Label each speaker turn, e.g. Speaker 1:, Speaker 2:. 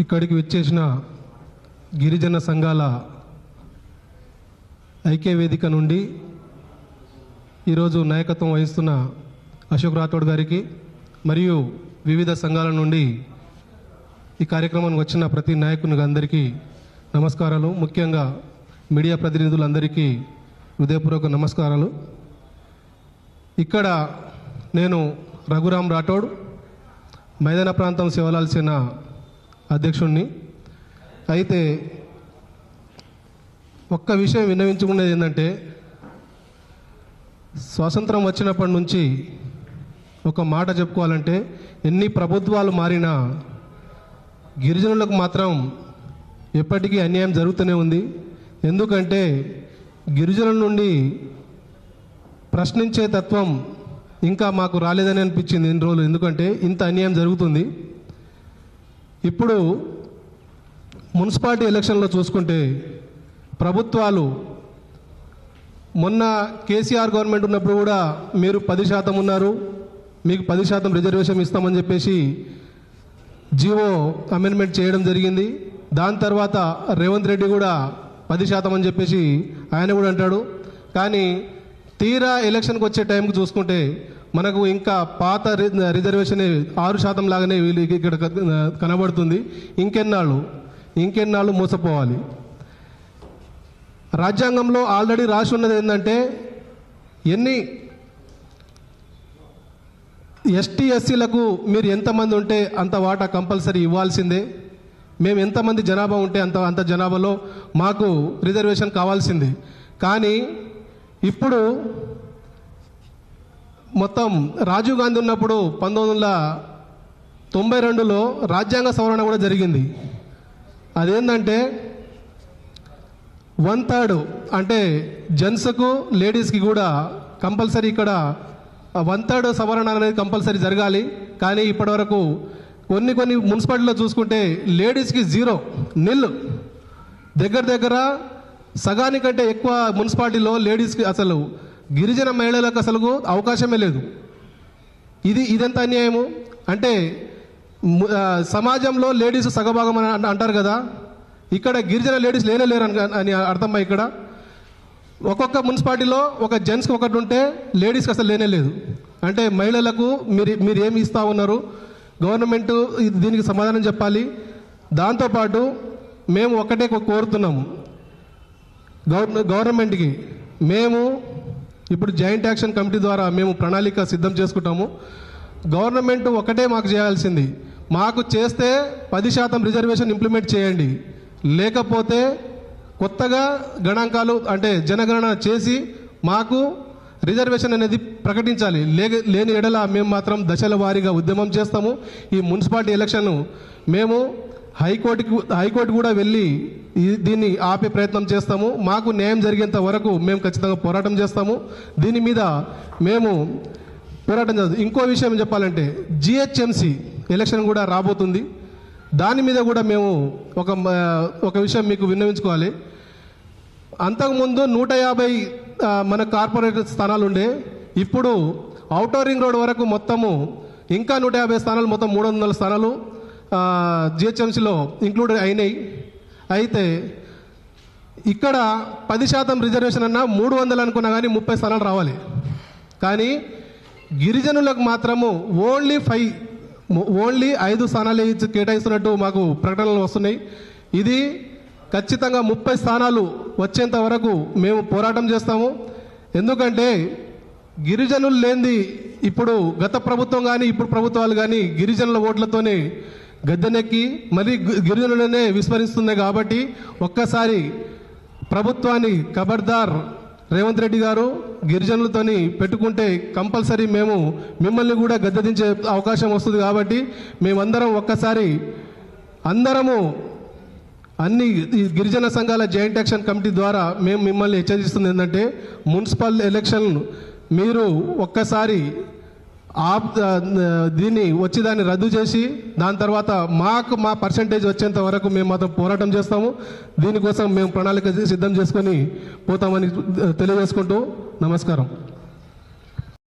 Speaker 1: ఇక్కడికి వచ్చేసిన గిరిజన సంఘాల ఐక్య వేదిక నుండి ఈరోజు నాయకత్వం వహిస్తున్న అశోక్ రాథోడ్ గారికి మరియు వివిధ సంఘాల నుండి ఈ కార్యక్రమానికి వచ్చిన ప్రతి నాయకునికి అందరికీ నమస్కారాలు. ముఖ్యంగా మీడియా ప్రతినిధులందరికీ హృదయపూర్వక నమస్కారాలు. ఇక్కడ నేను రఘురామ్ రాఠోడ్ మైదాన ప్రాంతం శివలాల్ అధ్యక్షుణ్ణి. అయితే ఒక్క విషయం విన్నవించుకునేది ఏంటంటే స్వాతంత్రం వచ్చినప్పటి నుంచి ఒక మాట చెప్పుకోవాలంటే ఎన్ని ప్రభుత్వాలు మారినా గిరిజనులకు మాత్రం ఎప్పటికీ అన్యాయం జరుగుతూనే ఉంది. ఎందుకంటే గిరిజనుల నుండి ప్రశ్నించే తత్వం ఇంకా మాకు రాలేదని అనిపించింది ఎన్ని రోజులు. ఎందుకంటే ఇంత అన్యాయం జరుగుతుంది. ఇప్పుడు మున్సిపాలిటీ ఎలక్షన్లో చూసుకుంటే ప్రభుత్వాలు మొన్న కేసీఆర్ గవర్నమెంట్ ఉన్నప్పుడు కూడా మీరు పది శాతం ఉన్నారు మీకు పది శాతం రిజర్వేషన్ ఇస్తామని చెప్పేసి జీవో అమెండ్మెంట్ చేయడం జరిగింది. దాని తర్వాత రేవంత్ రెడ్డి కూడా పది శాతం అని చెప్పేసి ఆయన కూడా అంటాడు. కానీ తీరా ఎలక్షన్కి వచ్చే టైంకి చూసుకుంటే మనకు ఇంకా పాత రిజర్వేషన్ ఆరు శాతం లాగానే వీళ్ళకి ఇక్కడ కనబడుతుంది. ఇంకెన్నాళ్ళు? ఇంకెన్నాళ్ళు మోసపోవాలి? రాజ్యాంగంలో ఆల్రెడీ రాసి ఉన్నది ఏంటంటే ఎన్ని ఎస్టీ ఎస్సీలకు మీరు ఎంతమంది ఉంటే అంత వాటా కంపల్సరీ ఇవ్వాల్సిందే. మేము ఎంతమంది జనాభా ఉంటే అంత అంత జనాభాలో మాకు రిజర్వేషన్ కావాల్సింది. కానీ ఇప్పుడు మొత్తం రాజీవ్ గాంధీ ఉన్నప్పుడు పంతొమ్మిది వందల తొంభై రెండులో రాజ్యాంగ సవరణ కూడా జరిగింది. అదేంటంటే వన్ థర్డ్ అంటే జెంట్స్కు లేడీస్కి కూడా కంపల్సరీ ఇక్కడ వన్ థర్డ్ సవరణ అనేది కంపల్సరీ జరగాలి. కానీ ఇప్పటివరకు కొన్ని కొన్ని మున్సిపాలిటీలో చూసుకుంటే లేడీస్కి జీరో నిల్. దగ్గర దగ్గర సగానికంటే ఎక్కువ మున్సిపాలిటీలో లేడీస్కి అసలు గిరిజన మహిళలకు అసలు అవకాశమే లేదు. ఇది ఇదెంత అన్యాయము? అంటే సమాజంలో లేడీస్ సగభాగం అని అంటారు కదా. ఇక్కడ గిరిజన లేడీస్ లేనే లేరు అని అని అర్థమా ఇక్కడ. ఒక్కొక్క మున్సిపాలిటీలో ఒక జెంట్స్కి ఒకటి ఉంటే లేడీస్కి అసలు లేనే లేదు. అంటే మహిళలకు మీరు మీరు ఏమి ఇస్తా ఉన్నారు? గవర్నమెంట్ దీనికి సమాధానం చెప్పాలి. దాంతోపాటు మేము ఒకటే కోరుతున్నాము. గవర్న గవర్నమెంట్కి. మేము ఇప్పుడు జాయింట్ యాక్షన్ కమిటీ ద్వారా మేము ప్రణాళిక సిద్ధం చేసుకుంటాము. గవర్నమెంట్ ఒకటే మాకు చేయాల్సింది. మాకు చేస్తే పది శాతం రిజర్వేషన్ ఇంప్లిమెంట్ చేయండి. లేకపోతే కొత్తగా గణాంకాలు అంటే జనగణన చేసి మాకు రిజర్వేషన్ అనేది ప్రకటించాలి. లే లేని ఎడల మేము మాత్రం దశల వారీగా ఉద్యమం చేస్తాము. ఈ మున్సిపాలిటీ ఎలక్షన్ మేము హైకోర్టుకి హైకోర్టు కూడా వెళ్ళి దీన్ని ఆపే ప్రయత్నం చేస్తాము. మాకు న్యాయం జరిగేంత వరకు మేము ఖచ్చితంగా పోరాటం చేస్తాము. దీని మీద మేము పోరాటం చేస్తాం ఇంకో విషయం చెప్పాలంటే జిహెచ్ఎంసి ఎలక్షన్ కూడా రాబోతుంది. దాని మీద కూడా మేము ఒక ఒక విషయం మీకు విన్నవించుకోవాలి. అంతకుముందు నూట యాభై మన కార్పొరేట్ స్థానాలు ఉండే. ఇప్పుడు ఔటర్ రింగ్ రోడ్ వరకు మొత్తము ఇంకా నూట యాభై స్థానాలు మొత్తం మూడు వందల స్థానాలు. జిహెచ్ఎంసీలో ఇంక్లూడ్ అయినాయి. అయితే ఇక్కడ పది శాతం రిజర్వేషన్ అన్నా మూడు వందలు అనుకున్నా కానీ ముప్పై స్థానాలు రావాలి. కానీ గిరిజనులకు మాత్రము ఓన్లీ ఫైవ్ ఓన్లీ ఐదు స్థానాలు ఇచ్చి కేటాయిస్తున్నట్టు మాకు ప్రకటనలు వస్తున్నాయి. ఇది ఖచ్చితంగా ముప్పై స్థానాలు వచ్చేంత వరకు మేము పోరాటం చేస్తాము. ఎందుకంటే గిరిజనులు లేనిది ఇప్పుడు గత ప్రభుత్వం కానీ ఇప్పుడు ప్రభుత్వాలు కానీ గిరిజనుల ఓట్లతోనే గద్దెనెక్కి మరీ గిరిజనులనే విస్మరిస్తుంది కాబట్టి ఒక్కసారి ప్రభుత్వాన్ని ఖబర్దార్ రేవంత్ రెడ్డి గారు గిరిజనులతోని పెట్టుకుంటే కంపల్సరీ మేము మిమ్మల్ని కూడా గద్దెదించే అవకాశం వస్తుంది కాబట్టి మేమందరం ఒక్కసారి అందరము అన్ని గిరిజన సంఘాల జాయింట్ యాక్షన్ కమిటీ ద్వారా మేము మిమ్మల్ని హెచ్చరిస్తుంది ఏంటంటే మున్సిపల్ ఎలక్షన్ మీరు ఒక్కసారి ఆప్ ఆ, దీన్ని వచ్చి దాన్ని రద్దు చేసి దాని తర్వాత మాకు మా పర్సంటేజ్ వచ్చేంత వరకు మేము మాత్రం పోరాటం చేస్తాము. దీనికోసం మేము ప్రణాళిక సిద్ధం చేసుకొని పోతామని తెలియజేసుకుంటూ నమస్కారం.